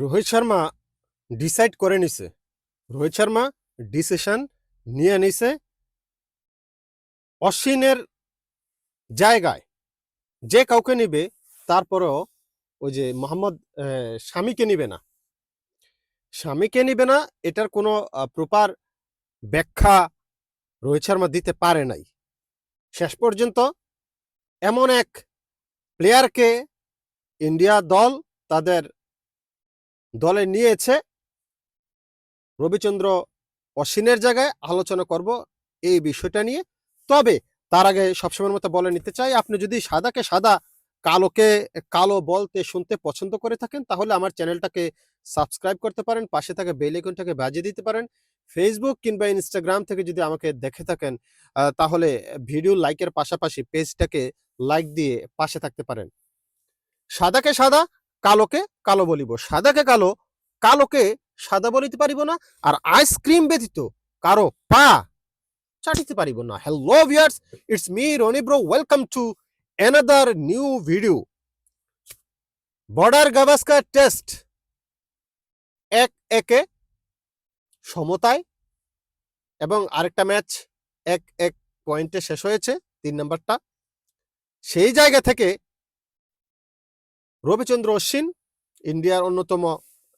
Rohit Sharma decide করে নিছে। Rohit Sharma decision নিয়ে নিছে অশ্বিনের জায়গায়। যে কাউকে নিবে, তারপরেও ওই যে মোহাম্মদ শামিকে নিবে না। স্বামীকে নিবে না, এটার কোনো প্রপার ব্যাখ্যা রোহিত শর্মা দিতে পারে নাই। শেষ পর্যন্ত এমন এক প্লেয়ারকে ইন্ডিয়া দল তাদের দলে নিয়েছে। রবিচন্দ্র অশ্বিনের জায়গায় আলোচনা করব এই বিষয়টা নিয়ে। তবে তার আগে সবসময়ের মতো বলে নিতে চাই, আপনি যদি সাদাকে সাদা, কালোকে কালো বলতে শুনতে পছন্দ করে থাকেন, তাহলে আমার চ্যানেলটাকে সাবস্ক্রাইব করতে পারেন, পাশে থাকা বেল আইকনটাকে বাজিয়ে দিতে পারেন। ফেসবুক কিংবা ইনস্টাগ্রাম থেকে যদি আমাকে দেখে থাকেন তাহলে ভিডিও লাইকের পাশাপাশি পেজটাকে লাইক দিয়ে পাশে থাকতে পারেন। সাদাকে সাদা কালোকে কালো বলিব, সাদাকে কালো, কালোকে সাদা বলিতে পারিব না, আর আইসক্রিম ব্যতীত কারও পা চাটিতে পারিব না। Hello viewers it's me Rony bro welcome to another new video Border Gavaskar test এক, একে সমতায় এবং আরেকটা ম্যাচ এক এক পয়েন্টে শেষ হয়েছে, তিন নাম্বারটা। সেই জায়গা থেকে রবিচন্দ্র অশ্বিন, ইন্ডিয়ার অন্যতম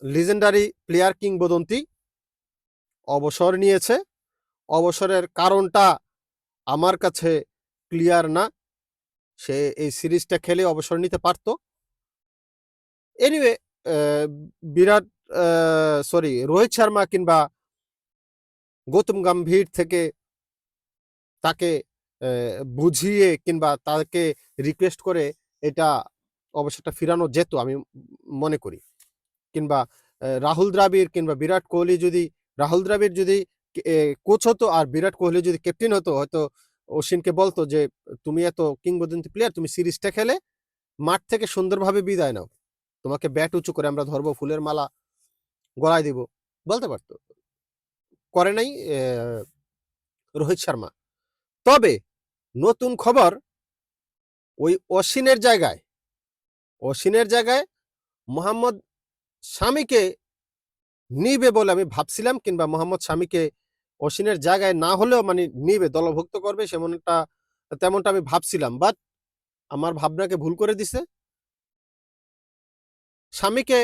লিজেন্ডারি প্লেয়ার কিংবদন্তি, অবসর নিয়েছে। অবসরের কারণটা আমার কাছে ক্লিয়ার না। সে এই সিরিজটা খেলে অবসর নিতে পারত। এনিওয়ে বিরাট সরি রোহিত শর্মা কিংবা গৌতম গম্ভীর থেকে তাকে বুঝিয়ে কিংবা তাকে রিকোয়েস্ট করে এটা অবসরটা ফিরানো যেত আমি মনে করি। কিংবা রাহুল দ্রাবিড় কিংবা বিরাট কোহলি যদি, রাহুল দ্রাবিড় যদি কোচ হতো আর বিরাট কোহলি যদি ক্যাপ্টেন হতো, হয়তো অশ্বিনকে বলতো যে, তুমি এত কিংবদন্তি প্লেয়ার তুমি সিরিজটা খেলে, মাঠ থেকে সুন্দরভাবে বিদায় নাও। তোমাকে ব্যাট উঁচু করে আমরা ধরবো, ফুলের মালা গলায় দিব। বলতে পারতো। করে নাই রোহিত শর্মা। তবে নতুন খবর, ওই অশ্বিনের জায়গায় অশ্বিনের জায়গায় মোহাম্মদ স্বামীকে নিবে বলে আমি ভাবছিলাম কিংবা মোহাম্মদ স্বামীকে অশ্বিনের জায়গায় না হলেও মানে নিবে, দলভুক্ত করবে সেমনটা, তেমনটা আমি ভাবছিলাম। বাট আমার ভাবনাকে ভুল করে দিছে। স্বামীকে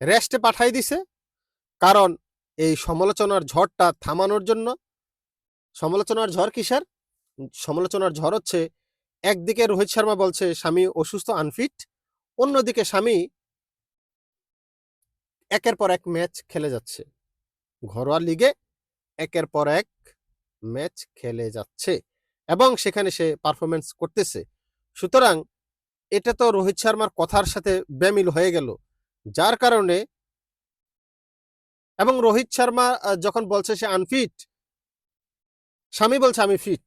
রেস্টে পাঠাই দিছে। কারণ এই সমালোচনার ঝড়টা থামানোর জন্য। সমালোচনার ঝড় কিসের? সমালোচনার ঝড় হচ্ছে একদিকে রোহিত শর্মা বলছে, স্বামী অসুস্থ আনফিট অন্যদিকে স্বামী একের পর এক ম্যাচ খেলে যাচ্ছে। ঘরোয়া লিগে একের পর এক ম্যাচ খেলে যাচ্ছে এবং সেখানে সে পারফরমেন্স করতেছে। সুতরাং এটা তো রোহিত শর্মার কথার সাথে বেমিল হয়ে গেল, যার কারণে এবং রোহিত শর্মা যখন বলছে সে আনফিট স্বামী বলছে, আমি ফিট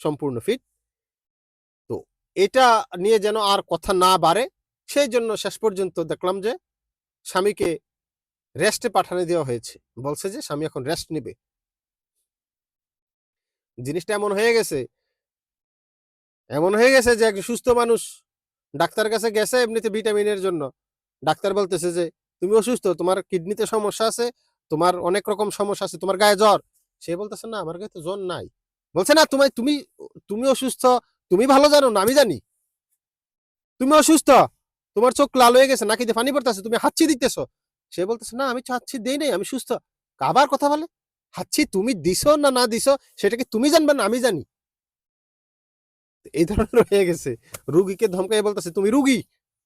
সম্পূর্ণ ফিট এটা নিয়ে যেন আর কথা না বাড়ে। সেই জন্য শেষ পর্যন্ত দেখলাম যে স্বামীকে রেস্টে পাঠানো দেওয়া হয়েছে। বলছে যে, স্বামী এখন রেস্ট নেবে। জিনিসটা এমন হয়ে গেছে, এমন হয়ে গেছে যে একজন সুস্থ মানুষ ডাক্তার কাছে গেছে এমনিতে ভিটামিনের জন্য। ডাক্তার বলতেছে যে, তুমি অসুস্থ, তোমার কিডনিতে সমস্যা আছে, তোমার অনেক রকম সমস্যা আছে, তোমার গায়ে জ্বর। সে বলতেছে, না, আমার গায়ে তো জ্বর নাই। বলছে, না, তুমি তুমি তুমি অসুস্থ তুমি ভালো জানো না, আমি জানি। তুমি অসুস্থ, তোমার চোখ লাল হয়ে গেছে, নাকি পানি পড়তেছে, তুমি হাঁচি দিতেছো। সে বলতেছে, না, আমি হাঁচি দেই নাই, আমি সুস্থ। আবার কথা বলে? হাঁচি তুমি দিছো না না দিছো, সেটা কি তুমি জানবে না, আমি জানি। এই ধরনের হয়ে গেছে। রুগীকে ধমকাই বলতেছে, তুমি রুগী,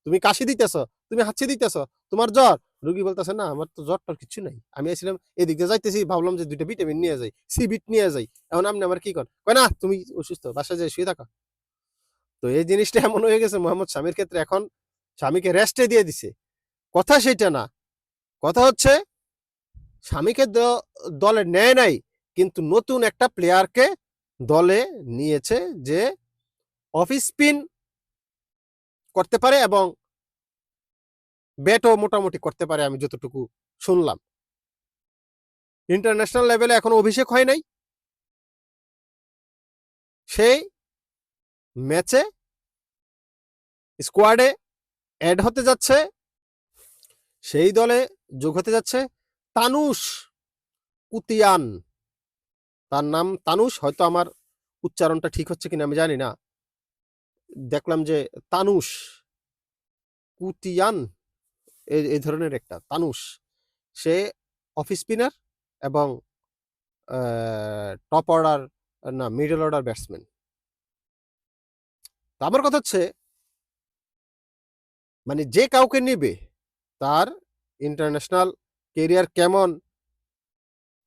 তুমি কাশি দিতেছ, তুমি হাঁচি দিতেছ, তোমার জ্বর। রুগী বলতেছে, না, আমার তো জ্বর টর কিছু নাই। আমি আসছিলাম এদিক দিয়ে যাইতেছি, ভাবলাম যে দুইটা ভিটামিন নিয়ে যাই, সি বিট নিয়ে যাই। এখন আপনি আমার কি কর না, তুমি অসুস্থ, বাসায় যাই শুয়ে থাকো। তো এই জিনিসটা এমন হয়ে গেছে মোহাম্মদ স্বামীর ক্ষেত্রে এখন স্বামীকে রেস্টে দিয়ে দিছে। কথা সেটা না। কথা হচ্ছে, স্বামীকে দলে নেয় নাই, কিন্তু নতুন একটা প্লেয়ারকে দলে নিয়েছে যে অফিস স্পিন করতে পারে এবং ব্যাটও মোটামুটি করতে পারে আমি যতটুকু শুনলাম। ইন্টারন্যাশনাল লেভেলে এখনও অভিষেক হয় নাই। সেই ম্যাচে স্কোয়াডে অ্যাড হতে যাচ্ছে। সেই দলে যোগ হতে যাচ্ছে তানুষ কুতিয়ান। তার নাম তানুষ হয়তো আমার উচ্চারণটা ঠিক হচ্ছে কিনা আমি জানি না। দেখলাম যে তানুষ কুতিয়ান এই ধরনের একটা তানুষ সে অফ স্পিনার এবং টপ অর্ডার, না, মিডল অর্ডার ব্যাটসম্যান। তো আমার কথা হচ্ছে মানে যে কাউকে নেবে তার ইন্টারন্যাশনাল কেরিয়ার কেমন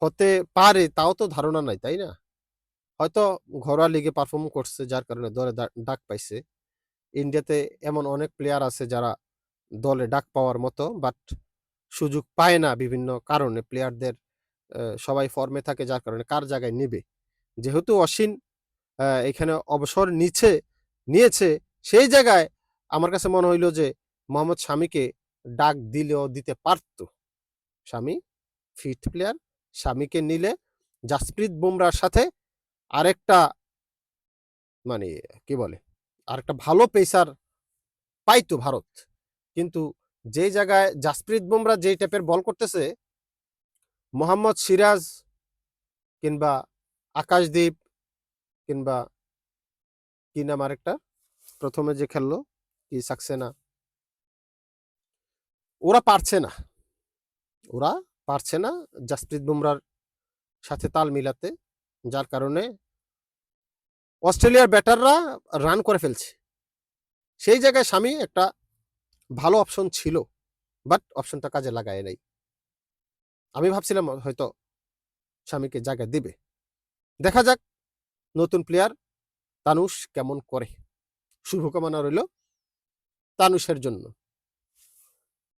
হতে পারে তাও তো ধারণা নাই তাই না? হয়তো ঘরোয়া লিগে পারফর্ম করছে যার কারণে দলে ডাক পাইছে। ইন্ডিয়াতে এমন অনেক প্লেয়ার আছে যারা দলে ডাক পাওয়ার মতো বাট সুযোগ পায় না বিভিন্ন কারণে। প্লেয়ারদের সবাই ফর্মে থাকে যার কারণে কার জায়গায় নেবে? যেহেতু আহ, এখানে অবসর নিচ্ছে নিয়েছে, সেই জায়গায় আমার কাছে মনে হইল যে মোহাম্মদ স্বামীকে ডাক দিলেও দিতে পারত। স্বামী ফিট প্লেয়ার স্বামীকে নিলে জাসপ্রীত বুমরার সাথে আরেকটা মানে কি বলে, আরেকটা ভালো পেসার পাইতো ভারত। কিন্তু যে জায়গায় জাসপ্রীত বুমরা যেই টাইপের বল করতেছে, মোহাম্মদ সিরাজ কিংবা আকাশদীপ কিংবা কি নাম আরেকটা প্রথমে যে খেললো, কি সাকসেনা ওরা পারছে না। ওরা পারছে না জাসপ্রীত বুমরার সাথে তাল মিলাতে, যার কারণে অস্ট্রেলিয়ার ব্যাটাররা রান করে ফেলছে। সেই জায়গায় স্বামী একটা ভালো অপশন ছিল, বাট অপশনটা কাজে লাগায় নাই। আমি ভাবছিলাম, হয়তো স্বামীকে জায়গা দিবে। দেখা যাক, নতুন প্লেয়ার তানুষ কেমন করে? শুভকামনা রইল তানুষের জন্য।